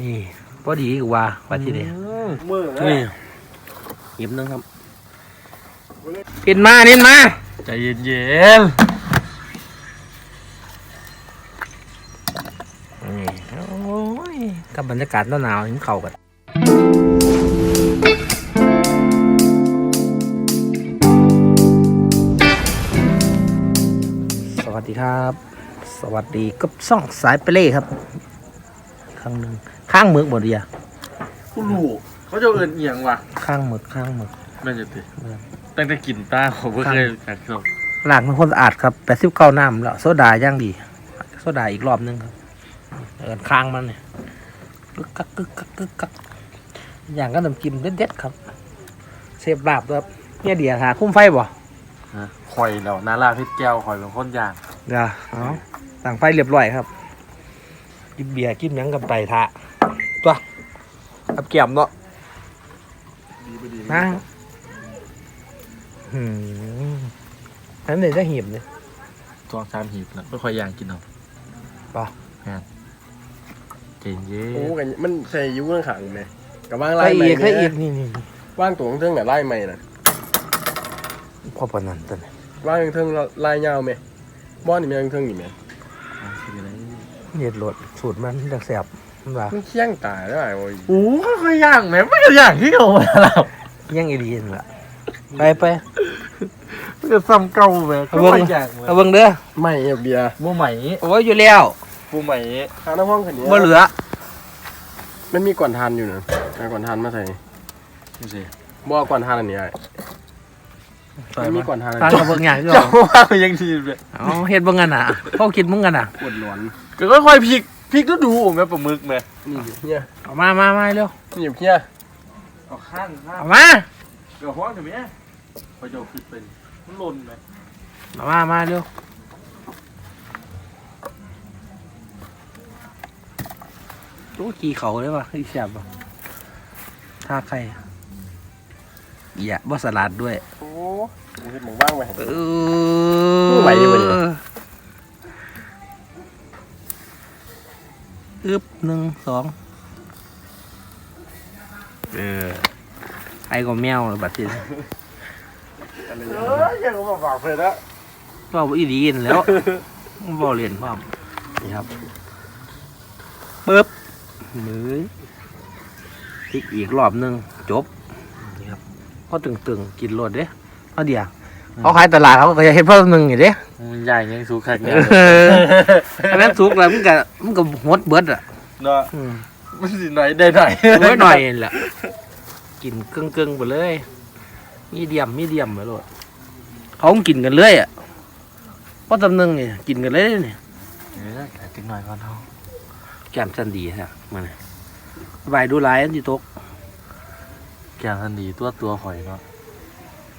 นี่พอดีกว่าว่าที่นี่มือนี่หยิบนึงครับนินมานินมาใจเย็นนี่โอ้ยกับบรรยากาศหนาวๆนี่เข้ากันสวัสดีครับ สวัสดีกับซ่องสายเปเล่ครับข้างหนึ่ง ข้างหมึกบดเดียๆผู้ลูกเขาจะเอินเอียงว่ะข้างหมึกข้างหมึก แม่นจะติแม่น ตั้งแต่กินตาผมก็เคยกัดเขาล้างเป็นคนสะอาดครับแปดสิบเก้าน้ำแล้วโซดาย่างดี โซดาอีกรอบนึงครับ เอินข้างมันเนี่ยกึกกักกึกกักกึกกักอย่างก็น้ำจิ้มเด็ดๆครับเซฟลาบด้วยครับเนี่ยเดียหาคุ้มไฟบ่คอยแล้วนาลาเพชรแก้วคอยเป็นคนย่างเดี๋ยวเอาต่างไฟเรียบร้อยครับ กินเบียร์กินหยังกับไตทะ ตัวกับเกี่ยมเนาะนะอืมอันนี้จะหีบเนี่ยตองสามหีบแล้วไม่ค่อยย่างกินเอาป่ะแม่นใจเย็โอ้นกันมันใส่ยุ่งขังไหมกับว่างไล่ไล่ใหม่อีกไล่อีเนี่กยนี่นี่ว่างตัวเครื่องเนี่ยไล่ใหม่น่ะพ่อปานนันตัวนี้ว่างเครื่องไล่ยาวไหมบ้อนนี่มันเครื่องนี่ไหมอะคืออะไรเนียดโหลดสูตรมันดักแสบ มันว่ามันเคี่ยงตายได้โอ้ยโอ้ค่อยๆย่างแม่ไม่ก็ย่างที่เขาแล้วยังอีดีนละไปไปมันจะซ้ำเก่าแม่เอาก็เบิ่งค่อยย่างแม่เอาเบิ่งเด้อไม่เอาเบียร์บัวใหม่โอ้ยอยู่แล้วบัวใหม่ทางน้ำห้องคันนี้บ่เหลือมันมีก่อนทานอยู่นะเอาก่อนทานมาใส่ดูสิบ่เอาก่อนทานอันนี้ไอ้มันมีก่อนทานอันทางนี้กับเบิ่งอย่างเดียวเจ้าว่ามันยังดีเลยเอาเฮ็ดเบิ่งกันน่ะพ่อคิดมึงกันน่ะปวดหลอนก็ค่อยๆพลิก พลิกก็ดูแม่ปลาหมึกแม่นี่เนี่ยเอามามามาเร็วนี่อยู่เคี่ยเอาข้างข้างเอามาเดี๋ยวห้องเดี๋ยวแม่พอจะขึ้นเป็นมันหล่นไหมเอามามาเร็วตู้กี่เขาเลยว่ะอีแสบบ่ท่าใครอย่าบ่สลัดด้วย โอ้มึงเห็นหมองบ้างไหมเอบ่ไหวอยู่เว้ย อึบหนึ่งสองเออไอ้ก็แมวเลยบัดทีนี้เออยังมาฝากเพื่อนละเว่าอีดีนแหล้วเว่าเรียนพร้อมนี่ครับปึ๊บมือพลิกอีกรอบหนึ่งจบนี่ครับพอตึงๆกินรสเด้เอาเดียวเขาขายตลาดเขาก็จะเห็นเพิ่มหนึ่งอยู่เด้ มันใหญ่ยังสูงขัดเนี่ยเอออันนั้นสุกแล้วมันก็มันก็หดเบิดอะเนาะอืมมันสิหน่อยได้หน่อยไว้หน่อยนี่แหละกินเกึ่งเกึ่งๆไปเลย มีเดียมมีเดียมไปเลยเขากินกันเลยอะเพราะตำหนึงนี่กินกันเลยเนี่ยเออแต่ถึงหน่อยก่อนเนาะแก้มสันดีฮะมาเนี่ยสบายดูหลายอันที่ตกแกงทันดีตัวตัวข่อยเนาะ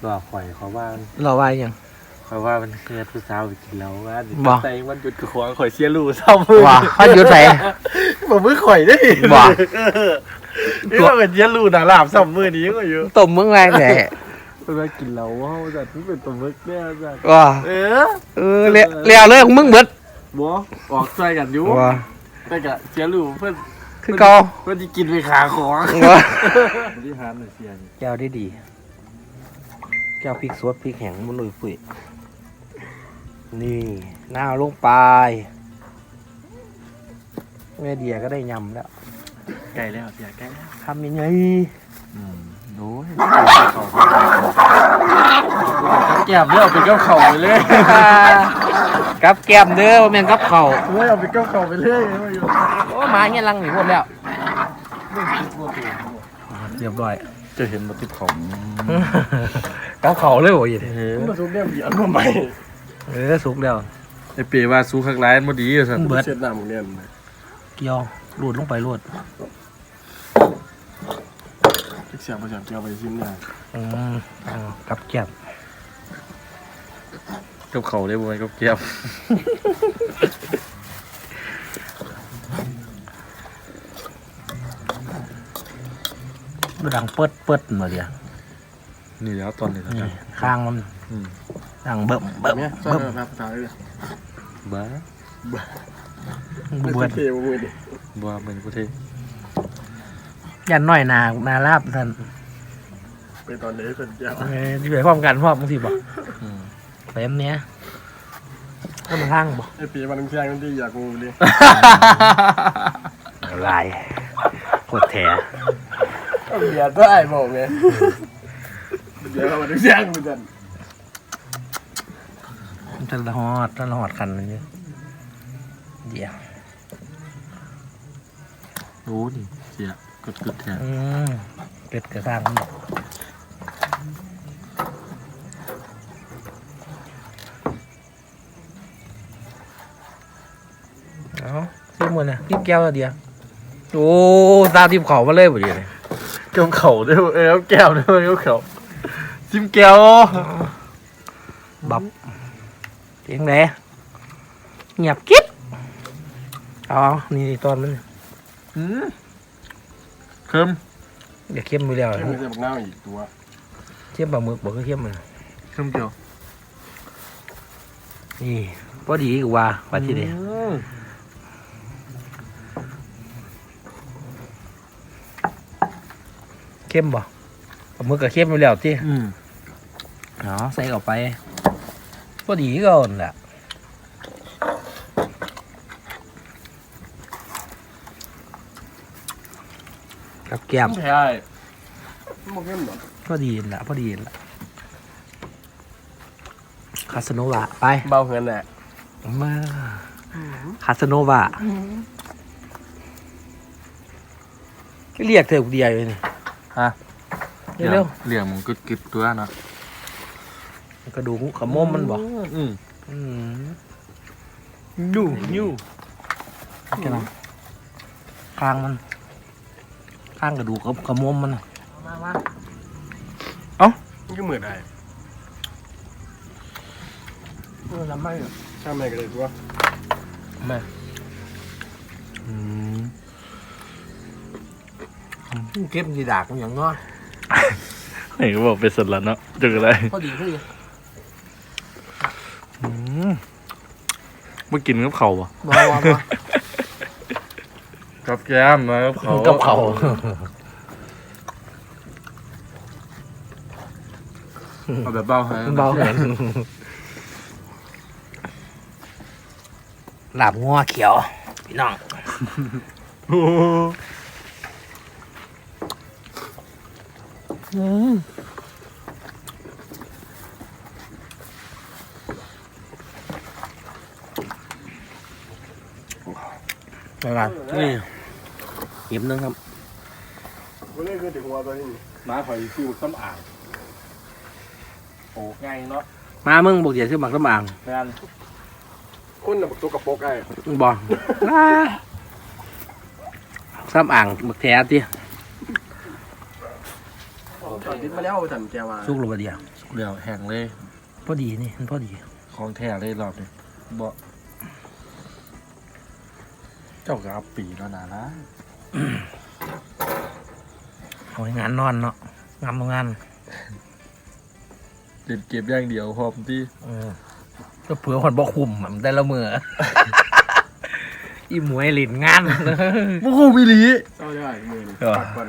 ตัวข่อยเขาว่าเราว่ายังข่ อยว่ามันเคยผู้สาวไปกินแล้วว่าบ่ใส่มันหยุดกระขวางข่อยเสียรูเศร้ามือว่าเขาหยุดใส่ผมมือข่อยได้บ่นี่ว่าเป็นเสียรูหนาลาบซ้ำมือนี้ก็อยู่ต้มมึงแรงแต่เป็นว่ากินแล้วว่าจัดนี่เป็นตัวมึกเนี่ยจัดว่าเออเออเลี้ยเลี้ยวเลยของมึงเบิดบัวออกใส่กันอยู่ว่าแต่กะเสียรูเพื่อนคือเก่าเพื่อนที่กินไปขาของว่าบริหารหน่อยเสียนี่แก้วได้ดี แก้วพริกสดพริกแห้งมันลุยปุ๋ย นี่หน้าลงไปแม่เดียก็ได้ยำแล้วไก่แล้วเสียไก่แล้วทำยังไงอืมโอ้ยแก้มเนี่ยเอาไปเก้าเข่าไปเลยกับแก้มเด้อว่าแม่นกับเขาวเฮ้ยเอาไปเก้าเข่าไปเลยไม่อยู่โอ้หมาเงี้ยลังหนีหมดแล้วเรียบร้อยจะเห็นมาติดเขากับเขาเลยโอ้ยเฮ้ยมาซุปเนี่ยเบียร์มาใหม่ เออสุกแล้ว ไอเปว่าสู้ข้างร้ายมันดีอะสันเบิดเช็ดน้ำมึงเนี่ยเกี่ยวรูดลงไปรูดเสียบไปเสียบเจียวไปชิมเนี่ยอืมเอากับแก้มกับเขาได้บ่ไหมกับแก้มดูดังเปิดเปิดมาเดียวนี่แล้วตอนนี้นะคนี่รับข้างมันอืม ดังเบิ่มเบิ่มเนี่ยใส่เบิ่มแบบภาษาเลยบ้าบเบิดเท่บุ้ยดิบ้าเหมือนประเทศยันน้อยนานาลาบท่านไปตอนนี้คนเดียวเอ้ยที่ไปพร้อมกันพร้อมบางทีบอกอืมไปอันเนี้ยก็มาทางบอกไอ้ปีมันเที่ยงนั่นที่อยากงูเลยลายโคตรแท้เบียร์ได้บอกไงเดี๋ยวมันเที่ยงเหมือนกันมัน จะละหอดจะละหอดคันนึงอยู่เดี๋ยวโอ้นี่เสียกดกดแทนอืมเป็ดกระสร้างมันบอกเอาซิมหมดเนี่ยซิมแก้วแล้วเดียวโอ้ตามทิมเขามาเลยบ่ดีเลยเกี่ยวเข่าด้วยเออแก้วด้วยเกี่ยวเข่าซิมแก้วบับ เสียงแหนเงียบกิ๊บเอานี่ตอนมันอืมเคิมเดี๋ยวเข้มไปแล้วไม่ใช่บักหน้าอีกตัวเข้มปลาหมึกบอกก็เข้มมันเคิมเกี่ยวนี่พอดีกว่าว่าที่เดียอืมเข้มบ่ปลาหมึกก็เข้มไปแล้วที่อืมเนาะใส่ออกไป พอดีก่อนแหละกับแก้มใช่มันเข้มหรอพอดีแหละพอดีแหละคาสโนวาไปเบาเงินแหละมาคาสโนวาเรียกเธอเดียวเลยนี่ฮะเร็วเหลี่ยมมันกึดกึดๆตัวเนาะๆ กระดูกขมมมันบอกอืมอืมยูยูใช่ไหมข้างมันข้างกระดูกกับขมมมันน่ะมามานี่ก็เหมือนไอ้เออทำไมช่างแม่กันเลยตัวมาอืมเก็บดีดากมันอย่างน้อยเห็นก็บอกเป็นสัตว์ละเนาะจุกอะไรพอดีพอดี อืมเมื่อกินกับเขาปะมามามากับแก้มนะกับเขากับเขาเอาแบบเบาให้เบาเหินหลาบงัวเขียว พี่น้องโอ้โหมากันนี่หยิบนึงครับกูเล่นคือถึงหัวตัวนี้น้าคอยฟิวซ้ำอ่างโอ้ง่ายเนาะมามึงบอกอย่าซื้อหมักน้ำอ่างงานคนน่ะบักตัวกระโปกไอ้บอกซ้ำอ่างหมึกแท้ที่ตอนนี้มาแล้วสันแกว่าสุกลงมาเดียวเดี๋ยวแห้งเลย พอดีนี่มันพอดี ของแท้เลยรอบนี้บ่ เจ้ากับปีแล้วนะนะเอาให้งานนอนเนาะงานทำงานเด็ดเก็บอย่างเดียวพร้อมที่เออก็เผื่อคนบอกคุมอะมันได้ละมือ อีหมวยหลินงานมุกูมิลีเศร้าได้มือนี่เออ ปักก่อน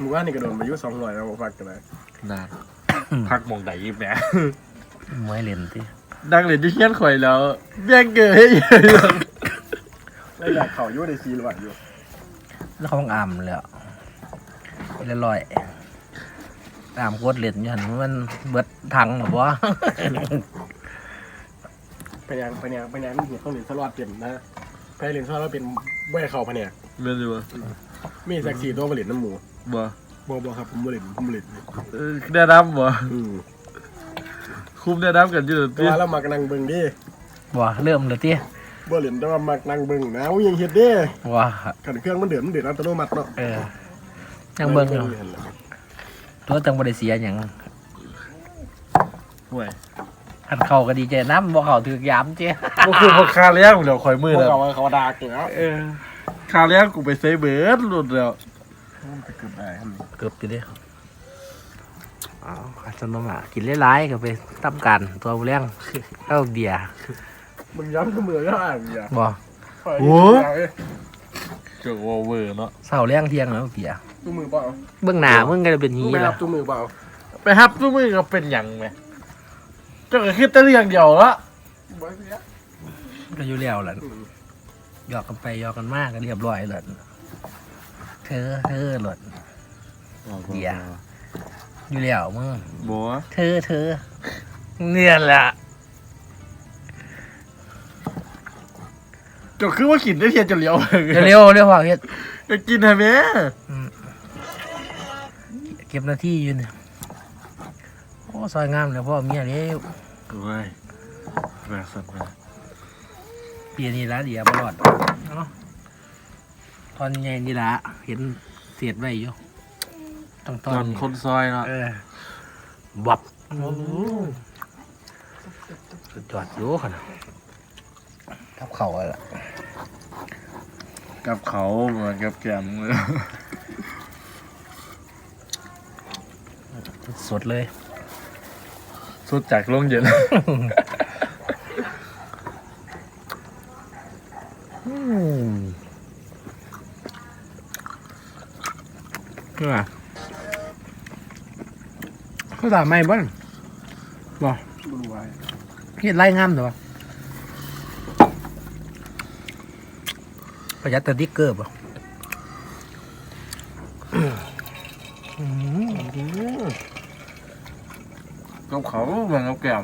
หมู่บ้านนี่กระโดดมาอายุสองร้อยแล้วปักกันเลยนานพักหมองไหนยิบเนี่ยอีหมวยหลินที่ดังเลยที่เฮี้ยนข่อยแล้วแย่งเกย ให้เยอะแล้วอยากเข่าอยุ่ในซีหรือเปล่าอยู่แล้วเขาบังอามเลยอะเรียบร้อยอามกดเหรียญอยู่หันมันเบิดถังหรอวะพยายามพยายามพยายามเห็นต้องเรียนสลอดเต็มนะพยายามเรียนสลอดเป็นแว่เข่าพะเนี่ยไม่รู้ว่ามีแท็กซี่ตัวผลิตน้ำหมูบ่บอบอครับผมผลิตผมผลิตเออได้รับบ่อืมคุมได้รับกันอยู่แต่ที่ว่าเรามักนั่งเบิ่งดิว่าเริ่มเลยที่ บ่เล่นแต่ว่ามักนั่งเบิ่งนะว่ายังเฮ็ดเด้ว่าขันเครื่องมันเดือดมันเดือดอัตโนมัติเนาะเออยังเบิ่งอยู่ห็นแล้วตัวจังบริเสียอย่างห่วยอันเข้าก็ดีใจน้ำบ่เข้าถือกยามเจ้ก็คือพอคาเลี้ยงเดี๋ยวข่อยมืพอวกแล้วเขาเขาด่าเกลือเออคาเลี้ยงกูไปเซเบิร์ดหลุดแล้วมันไปเกือบได้ครับเกือบอยู่เดิอ๋ออาสนมอะกินหลายๆก็ไปทำการตัวเลี้ยงเข้าเบียร์ มึงย้ำเสมอก็อ่านอย่าบ่โอ้จกโอเวอร์เนาะเศร้าแรงเที่ยงแล้วเปียตู้มือเปล่าเบื้องหน้ามึงก็จะเป็นหีไม่แล้รัวบตู้มือเปล่าไปฮับทุกมือก็เป็นหยังไหมเจ้าก็คิดแต่เรื่องเดียวละบ่เสียก็อยู่แล้วแหละหยอกกันไปหยอกกันมากก็เรียบร้อยเลยเธอเธอหลดเหี้ยอยู่แล้วมึงบัวเธอเธอเนี่ยแหละ จ้าคือว่ากินได้เทียนจะเลี้ยวเร็วๆเร็วพ่อเฮ็ดจะกินทำไมเก็บหน้าที่อยู่เนี่ยโอ้ซอยงามเลยพ่อเมียเร็วโอ้ยแบบสัตว์มาเปียนี่ละเดียวบรอดเนาะตอนใหญ่นี่ละเห็นเสียดไว้อยู่ต้องตตออนนคนซอยเนาะเออบับสุดยอดอยู่ขนาดทับเข่าอะไรล่ะ กับเขาเหมือนกับแกมเลยสดเลย สุดจากโรงเย็นอืมนี่ไงเขาด่าไม่บ้างบ่รู้ไว้เฮ็ดไรงามเถอะวะ ประหยัดแต่ดิกเกอร์ป่ะอืมกับเขาเหมือนกับแกม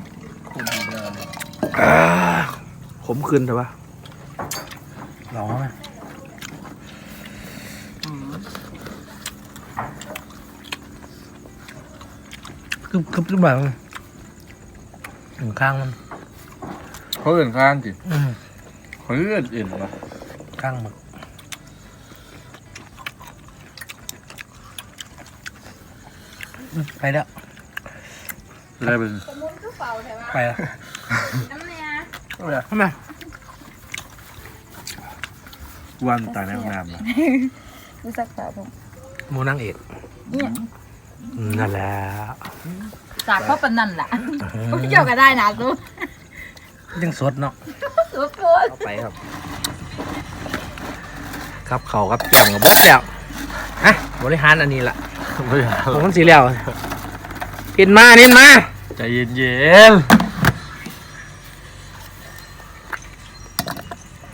คุณดีเลยอ่าขมขึ้นเถอะวะร้อนไหมกึบกึบกึบแบบถึงข้างมันเขาเอื่นข้างจิอืมเขาเอื่นอื่นปะ ข้างมันอืมไปแล้วได้เป็นสมมุติคือเป่าใช่ไหมไปแล้วน้ำเนี่ยทำไมวันตายในห้องน้ำนะรู้สักสาวผมหมูนางเอกเนี่ยอืมนั่นแหละจากพ่อปนนั่นแหละไม่เกี่ยวกันได้นะรู้ยังสดเนาะรู้โพสเอาไปครับ ครับเขาครับเกี่ยงกับบุ๊แล้วฮะบริหารอันนี้ละไม่อยากผมมันสีแล้วกินมานินมา ใจเย็น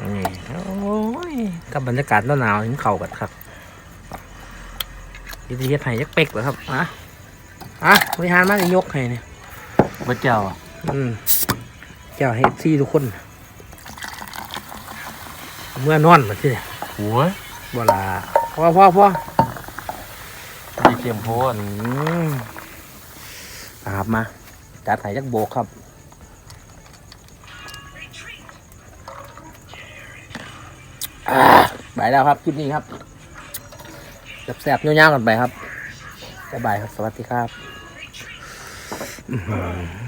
นี่โอ้ยกับบรรยากาศหนาวๆถึงเข่ากันครับยินดีเฮ็ดให้ยักเป็กเหรอครับอะอะบริหารมาจะยกให้เนี่ยๆพระเจ้าอะอืมเจ้าให้ซี่ทุกคน เมื่อนอนมาที่เนี่ย หัวเวลาพ่อพ่อพ่อมีเค็มโพดอืมอาบมา จัดให้ยักโบกครับอ่าไปแล้วครับคลิปนี้ครับแสบๆเงี้ยวๆกันไปครับบ๊ายบายครับ สวัสดีครับอื้อหือ